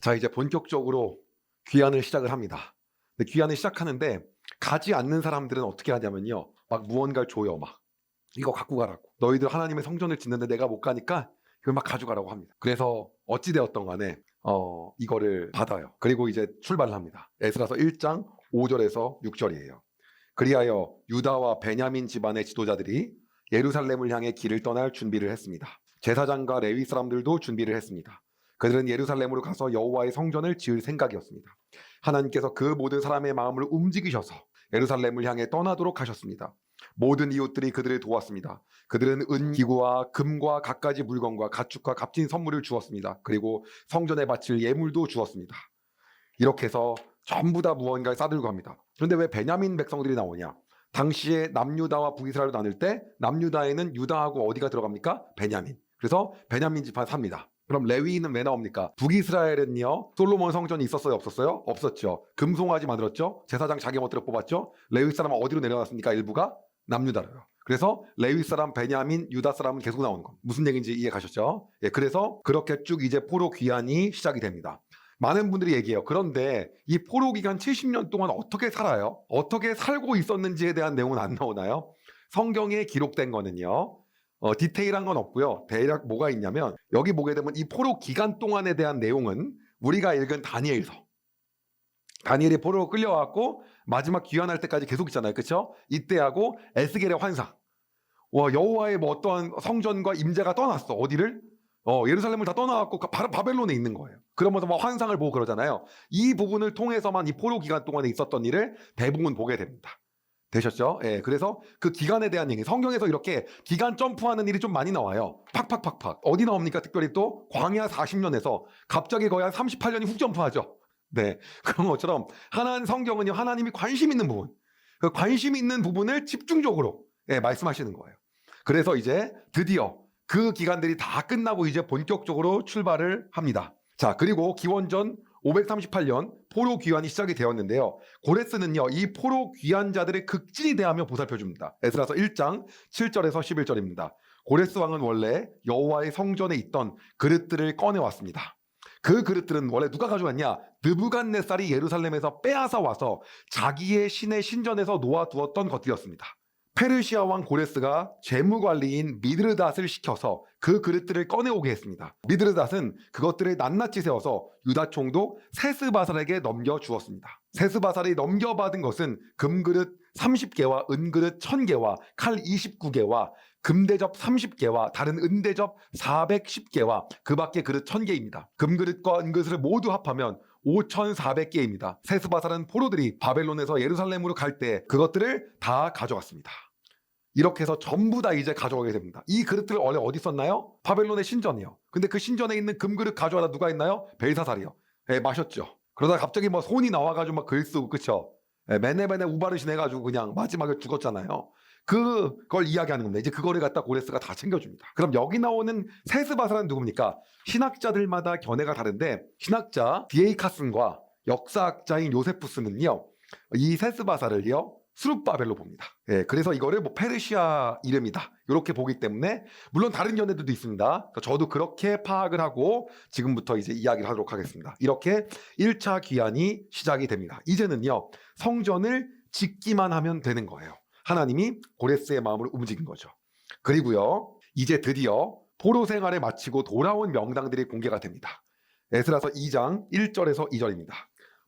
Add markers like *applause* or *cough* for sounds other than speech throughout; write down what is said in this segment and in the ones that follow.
자, 이제 본격적으로 귀환을 시작을 합니다. 근데 귀환을 시작하는데 가지 않는 사람들은 어떻게 하냐면요. 막 무언가를 줘요. 막 이거 갖고 가라고. 너희들 하나님의 성전을 짓는데 내가 못 가니까 이걸 막 가져가라고 합니다. 그래서 어찌 되었던 간에 어, 이거를 받아요. 그리고 이제 출발을 합니다. 에스라서 1장 5절에서 6절이에요. 그리하여 유다와 베냐민 집안의 지도자들이 예루살렘을 향해 길을 떠날 준비를 했습니다. 제사장과 레위 사람들도 준비를 했습니다. 그들은 예루살렘으로 가서 여호와의 성전을 지을 생각이었습니다. 하나님께서 그 모든 사람의 마음을 움직이셔서 예루살렘을 향해 떠나도록 하셨습니다. 모든 이웃들이 그들을 도왔습니다. 그들은 은 기구와 금과 갖가지 물건과 가축과 값진 선물을 주었습니다. 그리고 성전에 바칠 예물도 주었습니다. 이렇게 해서 전부 다 무언가를 싸들고 갑니다. 그런데 왜 베냐민 백성들이 나오냐? 당시에 남유다와 북이스라엘로 나눌 때 남유다에는 유다하고 어디가 들어갑니까? 베냐민. 그래서 베냐민 지파 삽니다. 그럼 레위인은 왜 나옵니까? 북이스라엘은요 솔로몬 성전이 있었어요 없었어요? 없었죠. 금송아지 만들었죠. 제사장 자기 멋대로 뽑았죠. 레위 사람은 어디로 내려갔습니까? 일부가 남유다로요. 그래서 레위 사람, 베냐민, 유다 사람은 계속 나오는 거. 무슨 얘기인지 이해 가셨죠? 예, 그래서 그렇게 쭉 이제 포로 귀환이 시작이 됩니다. 많은 분들이 얘기해요. 그런데 이 포로 기간 70년 동안 어떻게 살아요? 어떻게 살고 있었는지에 대한 내용은 안 나오나요? 성경에 기록된 거는요. 어, 디테일한 건 없고요. 대략 뭐가 있냐면 여기 보게 되면 이 포로 기간 동안에 대한 내용은 우리가 읽은 다니엘서. 다니엘이 포로로 끌려왔고 마지막 귀환할 때까지 계속 있잖아요. 그렇죠? 이때하고 에스겔의 환상. 와, 여호와의 뭐 어떠한 성전과 임재가 떠났어. 어디를? 어, 예루살렘을 다 떠나갖고 바로 바벨론에 있는 거예요. 그러면서 막 환상을 보고 그러잖아요. 이 부분을 통해서만 이 포로 기간 동안에 있었던 일을 대부분 보게 됩니다. 되셨죠? 예, 그래서 그 기간에 대한 얘기, 성경에서 이렇게 기간 점프하는 일이 좀 많이 나와요. 팍팍팍팍. 어디 나옵니까? 특별히 또 광야 40년에서 갑자기 거의 한 38년이 훅 점프하죠. 네. *laughs* 그런 것처럼 하나님 성경은요, 하나님이 관심 있는 부분, 그 관심 있는 부분을 집중적으로 예, 말씀하시는 거예요. 그래서 이제 드디어 그 기간들이 다 끝나고 이제 본격적으로 출발을 합니다. 자, 그리고 기원전 538년 포로 귀환이 시작이 되었는데요. 고레스는요, 이 포로 귀환자들의 극진히 대하며 보살펴 줍니다. 에스라서 1장 7절에서 11절입니다. 고레스 왕은 원래 여호와의 성전에 있던 그릇들을 꺼내 왔습니다. 그 그릇들은 원래 누가 가져왔냐? 느부갓네살이 예루살렘에서 빼앗아 와서 자기의 신의 신전에서 놓아 두었던 것들이었습니다. 페르시아 왕 고레스가 재무관리인 미드르닷을 시켜서 그 그릇들을 꺼내오게 했습니다. 미드르닷은 그것들을 낱낱이 세워서 유다 총독 세스바살에게 넘겨주었습니다. 세스바살이 넘겨받은 것은 금그릇 30개와 은그릇 1000개와 칼 29개와 금대접 30개와 다른 은대접 410개와 그 밖에 그릇 1000개입니다. 금그릇과 은그릇을 모두 합하면 5,400개입니다. 세스바살은 포로들이 바벨론에서 예루살렘으로 갈 때 그것들을 다 가져갔습니다. 이렇게 해서 전부 다 이제 가져가게 됩니다. 이 그릇들 원래 어디 있었나요? 바벨론의 신전이요. 근데 그 신전에 있는 금그릇 가져와라 누가 있나요? 벨사살이요. 예, 마셨죠. 그러다 갑자기 뭐 손이 나와가지고 막 글 쓰고 그쵸? 예, 메네메네 우바르신 해가지고 그냥 마지막에 죽었잖아요. 그 걸 이야기하는 겁니다. 이제 그거를 갖다 고레스가 다 챙겨줍니다. 그럼 여기 나오는 세스바사는 누굽니까? 신학자들마다 견해가 다른데 신학자 디에이카슨과 역사학자인 요세푸스는요. 이 세스바사를요. 수룹바벨로 봅니다. 예, 그래서 이거를 뭐 페르시아 이름이다. 이렇게 보기 때문에 물론 다른 견해들도 있습니다. 그러니까 저도 그렇게 파악을 하고 지금부터 이제 이야기를 하도록 하겠습니다. 이렇게 1차 귀환이 시작이 됩니다. 이제는요. 성전을 짓기만 하면 되는 거예요. 하나님이 고레스의 마음을 움직인 거죠. 그리고요. 이제 드디어 포로 생활을 마치고 돌아온 명당들이 공개가 됩니다. 에스라서 2장 1절에서 2절입니다.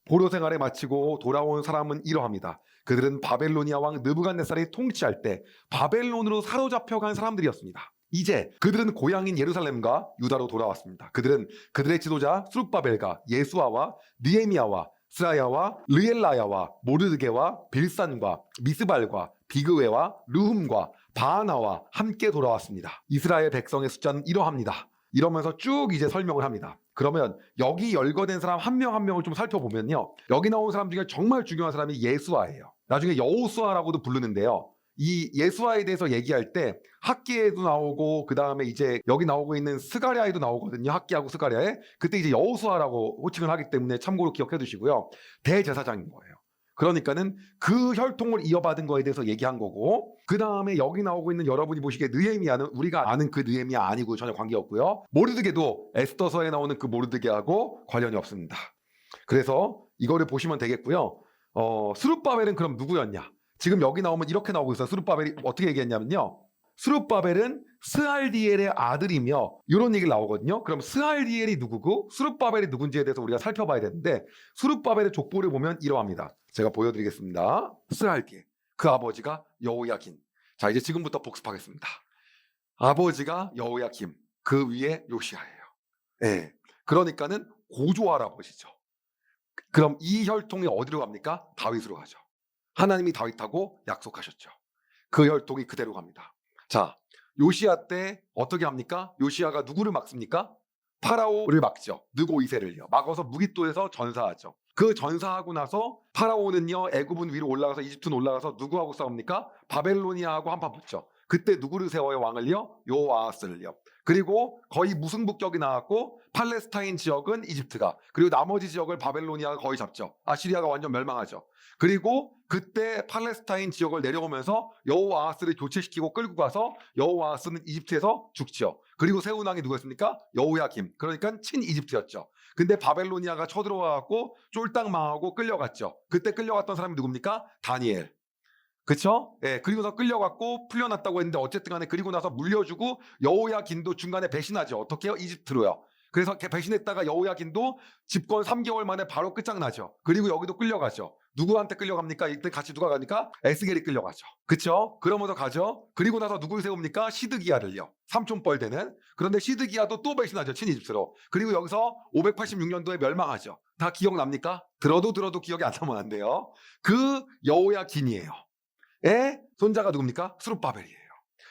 포로 생활을 마치고 돌아온 사람은 이러합니다. 그들은 바벨로니아 왕 느부갓네살이 통치할 때 바벨론으로 사로잡혀간 사람들이었습니다. 이제 그들은 고향인 예루살렘과 유다로 돌아왔습니다. 그들은 그들의 지도자 수룹바벨과 예수아와 느에미아와 스라야와 르엘라야와 모르드게와 빌산과 미스발과 비그웨와 르훔과 바하나와 함께 돌아왔습니다. 이스라엘 백성의 숫자는 이러합니다. 이러면서 쭉 이제 설명을 합니다. 그러면 여기 열거된 사람 한 명한 명을 좀 살펴보면요. 여기 나온 사람 중에 정말 중요한 사람이 예수아예요. 나중에 여호수아라고도 부르는데요. 이 예수아에 대해서 얘기할 때 학기에도 나오고 그 다음에 이제 여기 나오고 있는 스가랴에도 나오거든요. 학기하고 스가랴에 그때 이제 여호수아라고 호칭을 하기 때문에 참고로 기억해 두시고요. 대제사장인 거예요. 그러니까는 그 혈통을 이어받은 거에 대해서 얘기한 거고 그 다음에 여기 나오고 있는 여러분이 보시기에 느헤미야는 우리가 아는 그 느헤미야 아니고 전혀 관계없고요. 모르드게도 에스더서에 나오는 그 모르드게하고 관련이 없습니다. 그래서 이거를 보시면 되겠고요. 어, 스룹바벨은 그럼 누구였냐? 지금 여기 나오면 이렇게 나오고 있어요. 스룹바벨이 어떻게 얘기했냐면요. 스룹바벨은 스알디엘의 아들이며 이런 얘기 나오거든요. 그럼 스알디엘이 누구고 스룹바벨이 누군지에 대해서 우리가 살펴봐야 되는데 스룹바벨의 족보를 보면 이러합니다. 제가 보여드리겠습니다. 스알디엘 그 아버지가 여호야긴. 자 이제 지금부터 복습하겠습니다. 아버지가 여호야김 그 위에 요시아예요. 예. 그러니까는 고조 할아버지죠. 그럼 이 혈통이 어디로 갑니까? 다윗으로 가죠. 하나님이 다윗하고 약속하셨죠. 그 혈통이 그대로 갑니다. 자, 요시아 때 어떻게 합니까? 요시아가 누구를 막습니까? 파라오를 막죠. 느고 이세를요. 막아서 무기또에서 전사하죠. 그 전사하고 나서 파라오는요 애굽은 위로 올라가서 이집트는 올라가서 누구하고 싸웁니까? 바벨로니아하고 한판 붙죠. 그때 누구를 세워요 왕을요? 요아스를요. 그리고 거의 무승부격이 나왔고 팔레스타인 지역은 이집트가 그리고 나머지 지역을 바벨로니아가 거의 잡죠. 아시리아가 완전 멸망하죠. 그리고 그때 팔레스타인 지역을 내려오면서 여호와하스를 교체시키고 끌고 가서 여호와하스는 이집트에서 죽죠. 그리고 세운 왕이 누구였습니까? 여호야김. 그러니까 친 이집트였죠. 근데 바벨로니아가 쳐들어와갖고 쫄딱 망하고 끌려갔죠. 그때 끌려갔던 사람이 누굽니까? 다니엘. 그쵸? 예, 그리고 서 끌려갔고 풀려났다고 했는데 어쨌든 간에 그리고 나서 물려주고 여호야긴도 중간에 배신하죠. 어떻게 해요? 이집트로요. 그래서 걔 배신했다가 여호야긴도 집권 3개월 만에 바로 끝장나죠. 그리고 여기도 끌려가죠. 누구한테 끌려갑니까? 이때 같이 누가 가니까 에스겔이 끌려가죠. 그쵸? 그러면서 가죠. 그리고 나서 누구를 세웁니까? 시드기야를요. 삼촌뻘 되는. 그런데 시드기야도 또 배신하죠. 친이집트로. 그리고 여기서 586년도에 멸망하죠. 다 기억납니까? 들어도 들어도 기억이 안 나면 안 돼요. 그 여호야긴이에요. 의 손자가 누굽니까? 수룹바벨이에요.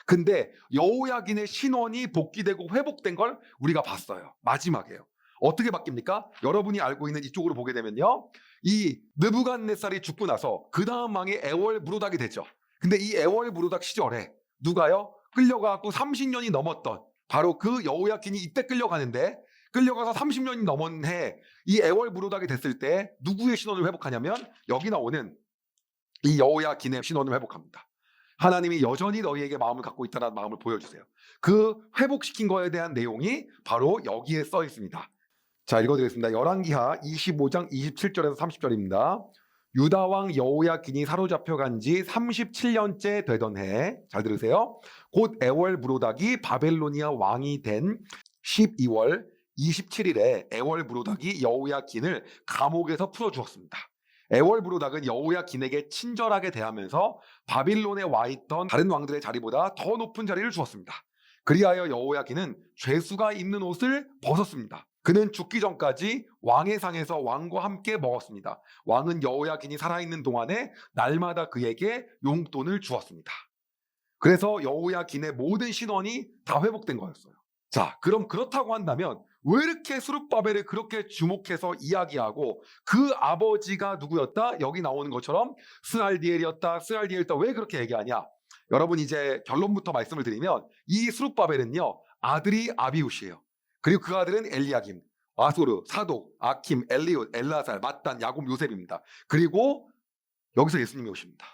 근데 여호야긴의 신원이 복귀되고 회복된 걸 우리가 봤어요. 마지막에요. 어떻게 바뀝니까? 여러분이 알고 있는 이쪽으로 보게 되면요. 이 느부갓네살이 죽고 나서 그 다음 왕이 에월 무로닥이 되죠. 근데 이 에월 무로닥 시절에 누가요? 끌려가고 30년이 넘었던 바로 그 여호야긴이 이때 끌려가는데 끌려가서 30년이 넘은 해이 에월 무로닥이 됐을 때 누구의 신원을 회복하냐면 여기 나오는 이 여호야긴의 신원을 회복합니다. 하나님이 여전히 너희에게 마음을 갖고 있다는 마음을 보여주세요. 그 회복시킨 거에 대한 내용이 바로 여기에 써 있습니다. 자 읽어드리겠습니다. 열왕기하 25장 27절에서 30절입니다. 유다 왕 여호야긴이 사로잡혀 간 지 37년째 되던 해, 잘 들으세요. 곧 에월 무로닥이 바벨로니아 왕이 된 12월 27일에 에월 무로닥이 여호야긴을 감옥에서 풀어 주었습니다. 에월 브로닥은 여호야긴에게 친절하게 대하면서 바빌론에 와 있던 다른 왕들의 자리보다 더 높은 자리를 주었습니다. 그리하여 여호야긴은 죄수가 입는 옷을 벗었습니다. 그는 죽기 전까지 왕의 상에서 왕과 함께 먹었습니다. 왕은 여호야긴이 살아있는 동안에 날마다 그에게 용돈을 주었습니다. 그래서 여호야긴의 모든 신원이 다 회복된 거였어요. 자, 그럼 그렇다고 한다면 왜 이렇게 수룹바벨을 그렇게 주목해서 이야기하고 그 아버지가 누구였다? 여기 나오는 것처럼 스알디엘이었다. 스알디엘이었다. 왜 그렇게 얘기하냐? 여러분 이제 결론부터 말씀을 드리면 이 수룹바벨은요. 아들이 아비우시예요. 그리고 그 아들은 엘리야김, 아소르, 사독, 아킴, 엘리웃, 엘라살, 마단, 야곱, 요셉입니다. 그리고 여기서 예수님이 오십니다.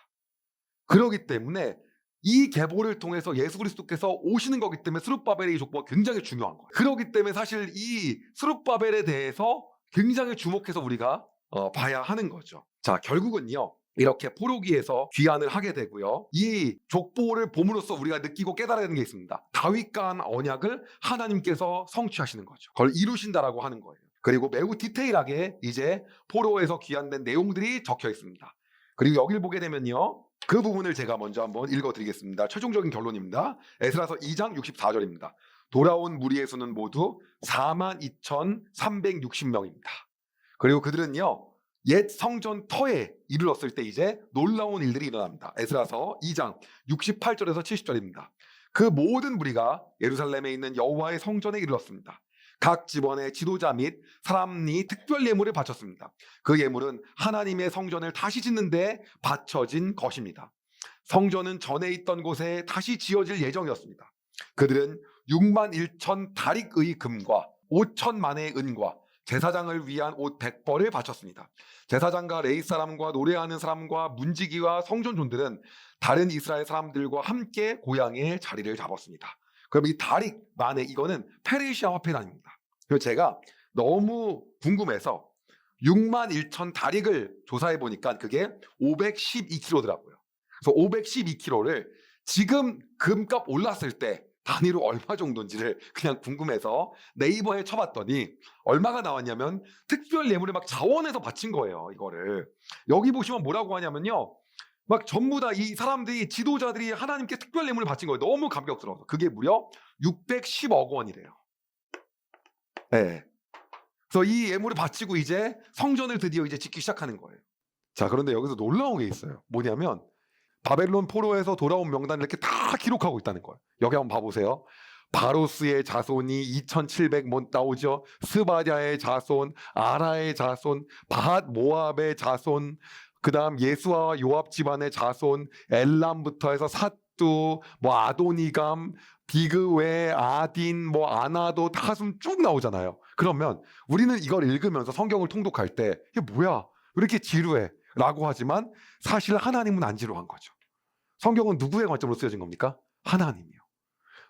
그러기 때문에 이 계보를 통해서 예수 그리스도께서 오시는 거기 때문에 스룹바벨의 족보가 굉장히 중요한 거예요. 그렇기 때문에 사실 이 스룹바벨에 대해서 굉장히 주목해서 우리가 어, 봐야 하는 거죠. 자, 결국은요. 이렇게 포로기에서 귀환을 하게 되고요. 이 족보를 봄으로써 우리가 느끼고 깨달아야 되는 게 있습니다. 다윗과 한 언약을 하나님께서 성취하시는 거죠. 그걸 이루신다라고 하는 거예요. 그리고 매우 디테일하게 이제 포로에서 귀환된 내용들이 적혀 있습니다. 그리고 여기를 보게 되면요. 그 부분을 제가 먼저 한번 읽어드리겠습니다. 최종적인 결론입니다. 에스라서 2장 64절입니다. 돌아온 무리의 수는 모두 4만 2,360명입니다. 그리고 그들은요. 옛 성전 터에 이르렀을 때 이제 놀라운 일들이 일어납니다. 에스라서 2장 68절에서 70절입니다. 그 모든 무리가 예루살렘에 있는 여호와의 성전에 이르렀습니다. 각 집원의 지도자 및 사람이 특별 예물을 바쳤습니다. 그 예물은 하나님의 성전을 다시 짓는데 바쳐진 것입니다. 성전은 전에 있던 곳에 다시 지어질 예정이었습니다. 그들은 6만 1천 다릭의 금과 5천만의 은과 제사장을 위한 옷 100벌을 바쳤습니다. 제사장과 레이 사람과 노래하는 사람과 문지기와 성전존들은 다른 이스라엘 사람들과 함께 고향에 자리를 잡았습니다. 그럼 이 다릭 만에 이거는 페르시아 화폐단입니다. 그래서 제가 너무 궁금해서 6만 1천 다릭을 조사해 보니까 그게 512kg더라고요. 그래서 512kg를 지금 금값 올랐을 때 단위로 얼마 정도인지를 그냥 궁금해서 네이버에 쳐봤더니 얼마가 나왔냐면 특별 예물을 막 자원해서 바친 거예요. 이거를 여기 보시면 뭐라고 하냐면요. 막 전부 다 이 사람들이 지도자들이 하나님께 특별 예물을 바친 거예요. 너무 감격스러워서 그게 무려 610억 원이래요. 네. 그래서 이 예물을 바치고 이제 성전을 드디어 이제 짓기 시작하는 거예요. 자, 그런데 여기서 놀라운 게 있어요. 뭐냐면 바벨론 포로에서 돌아온 명단을 이렇게 다 기록하고 있다는 거예요. 여기 한번 봐보세요. 바로스의 자손이 2,700몬 나오죠. 스바랴의 자손, 아라의 자손, 바핫 모압의 자손, 그 다음 예수와 요압 집안의 자손, 엘람부터 해서 사뚜, 뭐 아도니감, 비그웨, 아딘, 뭐 아나도 타숨 쭉 나오잖아요. 그러면 우리는 이걸 읽으면서 성경을 통독할 때 이게 뭐야? 왜 이렇게 지루해? 라고 하지만 사실 하나님은 안 지루한 거죠. 성경은 누구의 관점으로 쓰여진 겁니까? 하나님이요.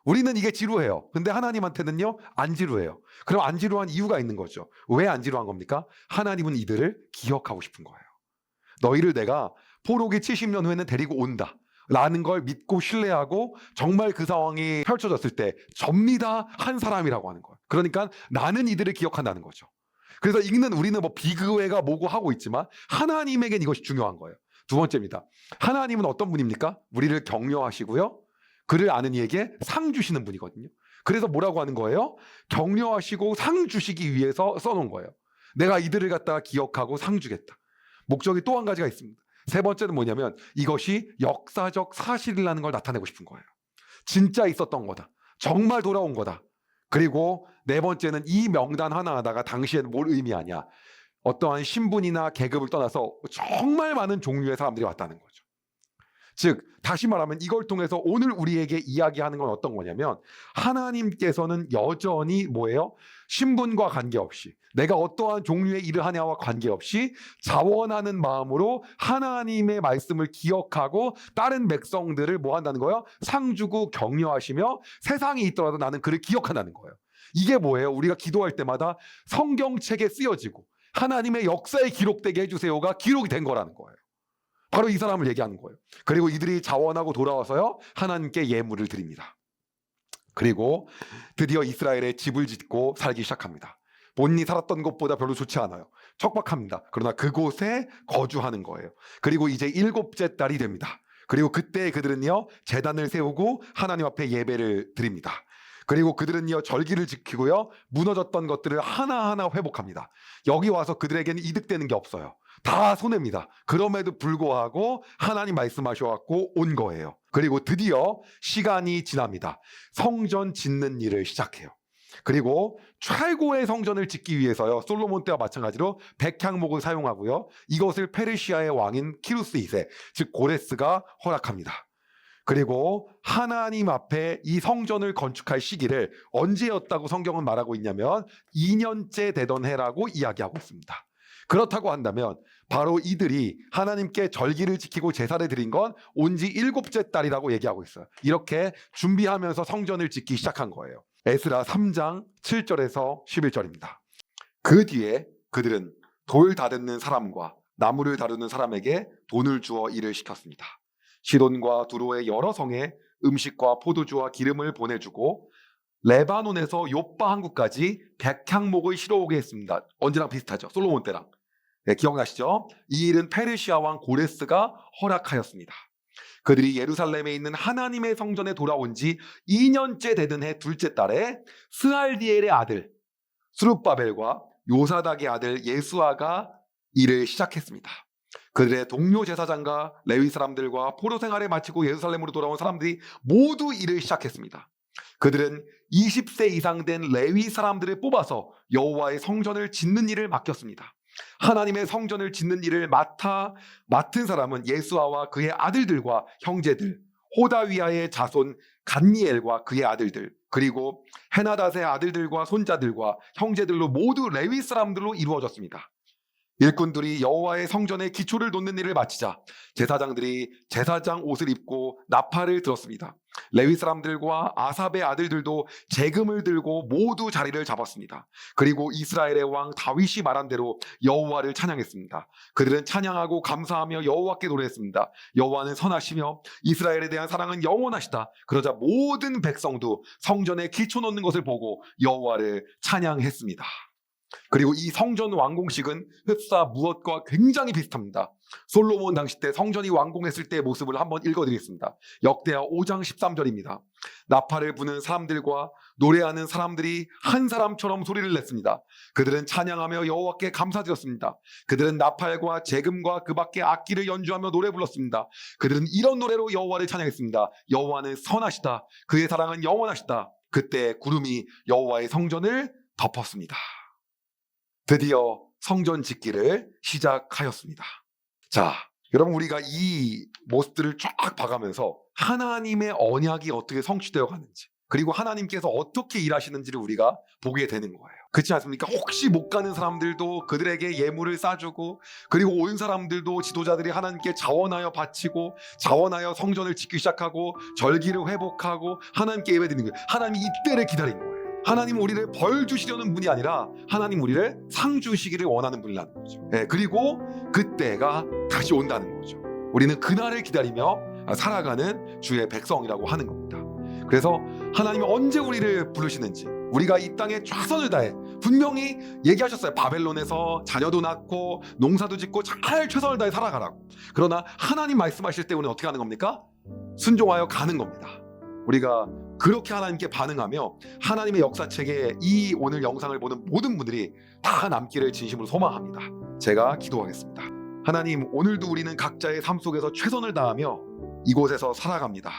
우리는 이게 지루해요. 근데 하나님한테는요, 안 지루해요. 그럼 안 지루한 이유가 있는 거죠. 왜 안 지루한 겁니까? 하나님은 이들을 기억하고 싶은 거예요. 너희를 내가 포로기 70년 후에는 데리고 온다. 라는 걸 믿고 신뢰하고 정말 그 상황이 펼쳐졌을 때 접니다 한 사람이라고 하는 거예요. 그러니까 나는 이들을 기억한다는 거죠. 그래서 읽는 우리는 뭐 비그웨가 뭐고 하고 있지만 하나님에겐 이것이 중요한 거예요. 두 번째입니다. 하나님은 어떤 분입니까? 우리를 격려하시고요. 그를 아는 이에게 상 주시는 분이거든요. 그래서 뭐라고 하는 거예요? 격려하시고 상 주시기 위해서 써놓은 거예요. 내가 이들을 갖다가 기억하고 상 주겠다. 목적이 또 한 가지가 있습니다. 세 번째는 뭐냐면 이것이 역사적 사실이라는 걸 나타내고 싶은 거예요. 진짜 있었던 거다. 정말 돌아온 거다. 그리고 네 번째는 이 명단 하나하나가 당시에는 뭘 의미하냐. 어떠한 신분이나 계급을 떠나서 정말 많은 종류의 사람들이 왔다는 거죠. 즉, 다시 말하면 이걸 통해서 오늘 우리에게 이야기하는 건 어떤 거냐면 하나님께서는 여전히 뭐예요? 신분과 관계없이 내가 어떠한 종류의 일을 하냐와 관계없이 자원하는 마음으로 하나님의 말씀을 기억하고 다른 백성들을 뭐 한다는 거예요? 상주고 격려하시며 세상이 있더라도 나는 그를 기억한다는 거예요. 이게 뭐예요? 우리가 기도할 때마다 성경책에 쓰여지고 하나님의 역사에 기록되게 해주세요가 기록이 된 거라는 거예요. 바로 이 사람을 얘기하는 거예요. 그리고 이들이 자원하고 돌아와서요 하나님께 예물을 드립니다. 그리고 드디어 이스라엘에 집을 짓고 살기 시작합니다. 본인이 살았던 곳보다 별로 좋지 않아요. 척박합니다. 그러나 그곳에 거주하는 거예요. 그리고 이제 일곱째 달이 됩니다. 그리고 그때 그들은요 재단을 세우고 하나님 앞에 예배를 드립니다. 그리고 그들은요 절기를 지키고요 무너졌던 것들을 하나하나 회복합니다. 여기 와서 그들에게는 이득되는 게 없어요. 다 손해입니다. 그럼에도 불구하고 하나님 말씀하셔갖고 온 거예요. 그리고 드디어 시간이 지납니다. 성전 짓는 일을 시작해요. 그리고 최고의 성전을 짓기 위해서요 솔로몬 때와 마찬가지로 백향목을 사용하고요 이것을 페르시아의 왕인 키루스 2세 즉 고레스가 허락합니다. 그리고 하나님 앞에 이 성전을 건축할 시기를 언제였다고 성경은 말하고 있냐면 2년째 되던 해라고 이야기하고 있습니다. 그렇다고 한다면 바로 이들이 하나님께 절기를 지키고 제사를 드린 건 온지 일곱째 달이라고 얘기하고 있어요. 이렇게 준비하면서 성전을 짓기 시작한 거예요. 에스라 3장 7절에서 11절입니다. 그 뒤에 그들은 돌 다듬는 사람과 나무를 다루는 사람에게 돈을 주어 일을 시켰습니다. 시돈과 두로의 여러 성에 음식과 포도주와 기름을 보내주고 레바논에서 요빠 항구까지 백향목을 실어오게 했습니다. 언제랑 비슷하죠. 솔로몬 때랑. 네, 기억나시죠? 이 일은 페르시아 왕 고레스가 허락하였습니다. 그들이 예루살렘에 있는 하나님의 성전에 돌아온 지 2년째 되던 해 둘째 달에 스알디엘의 아들 수룹바벨과 요사닥의 아들 예수아가 일을 시작했습니다. 그들의 동료 제사장과 레위 사람들과 포로 생활을 마치고 예루살렘으로 돌아온 사람들이 모두 일을 시작했습니다. 그들은 20세 이상 된 레위 사람들을 뽑아서 여호와의 성전을 짓는 일을 맡겼습니다. 하나님의 성전을 짓는 일을 맡아 맡은 사람은 예수아와 그의 아들들과 형제들 호다위아의 자손 간미엘과 그의 아들들 그리고 헤나닷의 아들들과 손자들과 형제들로 모두 레위 사람들로 이루어졌습니다. 일꾼들이 여호와의 성전에 기초를 놓는 일을 마치자 제사장들이 제사장 옷을 입고 나팔을 들었습니다. 레위 사람들과 아삽의 아들들도 재금을 들고 모두 자리를 잡았습니다. 그리고 이스라엘의 왕 다윗이 말한 대로 여호와를 찬양했습니다. 그들은 찬양하고 감사하며 여호와께 노래했습니다. 여호와는 선하시며 이스라엘에 대한 사랑은 영원하시다. 그러자 모든 백성도 성전에 기초 놓는 것을 보고 여호와를 찬양했습니다. 그리고 이 성전 완공식은 흡사 무엇과 굉장히 비슷합니다. 솔로몬 당시 때 성전이 완공했을 때의 모습을 한번 읽어드리겠습니다. 역대하 5장 13절입니다. 나팔을 부는 사람들과 노래하는 사람들이 한 사람처럼 소리를 냈습니다. 그들은 찬양하며 여호와께 감사드렸습니다. 그들은 나팔과 재금과 그 밖에 악기를 연주하며 노래 불렀습니다. 그들은 이런 노래로 여호와를 찬양했습니다. 여호와는 선하시다. 그의 사랑은 영원하시다. 그때 구름이 여호와의 성전을 덮었습니다. 드디어 성전 짓기를 시작하였습니다. 자, 여러분 우리가 이 모습들을 쫙 봐가면서 하나님의 언약이 어떻게 성취되어 가는지 그리고 하나님께서 어떻게 일하시는지를 우리가 보게 되는 거예요. 그렇지 않습니까? 혹시 못 가는 사람들도 그들에게 예물을 싸주고 그리고 온 사람들도 지도자들이 하나님께 자원하여 바치고 자원하여 성전을 짓기 시작하고 절기를 회복하고 하나님께 예배드리는 거예요. 하나님이 이때를 기다린 거예요. 하나님 우리를 벌 주시려는 분이 아니라 하나님 우리를 상 주시기를 원하는 분이라는 거죠. 예, 그리고 그때가 다시 온다는 거죠. 우리는 그날을 기다리며 살아가는 주의 백성이라고 하는 겁니다. 그래서 하나님이 언제 우리를 부르시는지 우리가 이 땅에 최선을 다해 분명히 얘기하셨어요. 바벨론에서 자녀도 낳고 농사도 짓고 잘 최선을 다해 살아가라고. 그러나 하나님 말씀하실 때 우리는 어떻게 하는 겁니까? 순종하여 가는 겁니다. 우리가 그렇게 하나님께 반응하며 하나님의 역사책에 이 오늘 영상을 보는 모든 분들이 다 남기를 진심으로 소망합니다. 제가 기도하겠습니다. 하나님, 오늘도 우리는 각자의 삶 속에서 최선을 다하며 이곳에서 살아갑니다.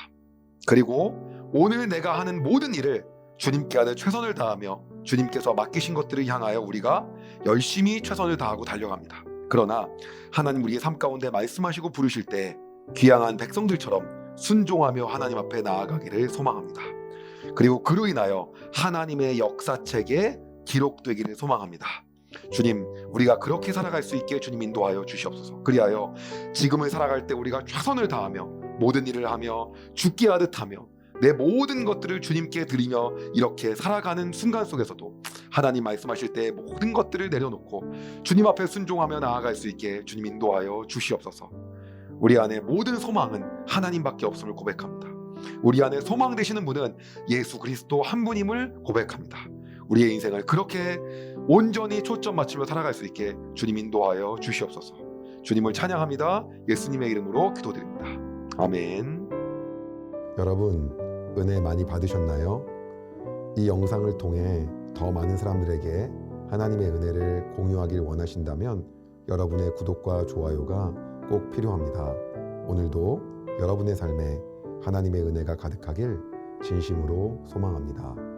그리고 오늘 내가 하는 모든 일을 주님께 하는 최선을 다하며 주님께서 맡기신 것들을 향하여 우리가 열심히 최선을 다하고 달려갑니다. 그러나 하나님 우리의 삶 가운데 말씀하시고 부르실 때 귀양한 백성들처럼 순종하며 하나님 앞에 나아가기를 소망합니다. 그리고 그로 인하여 하나님의 역사책에 기록되기를 소망합니다. 주님, 우리가 그렇게 살아갈 수 있게 주님 인도하여 주시옵소서. 그리하여 지금을 살아갈 때 우리가 최선을 다하며 모든 일을 하며 죽게 하듯 하며 내 모든 것들을 주님께 드리며 이렇게 살아가는 순간 속에서도 하나님 말씀하실 때 모든 것들을 내려놓고 주님 앞에 순종하며 나아갈 수 있게 주님 인도하여 주시옵소서. 우리 안에 모든 소망은 하나님밖에 없음을 고백합니다. 우리 안에 소망 되시는 분은 예수 그리스도 한 분임을 고백합니다. 우리의 인생을 그렇게 온전히 초점 맞추며 살아갈 수 있게 주님 인도하여 주시옵소서. 주님을 찬양합니다. 예수님의 이름으로 기도드립니다. 아멘. 여러분 은혜 많이 받으셨나요? 이 영상을 통해 더 많은 사람들에게 하나님의 은혜를 공유하길 원하신다면 여러분의 구독과 좋아요가 꼭 필요합니다. 오늘도 여러분의 삶에 하나님의 은혜가 가득하길 진심으로 소망합니다.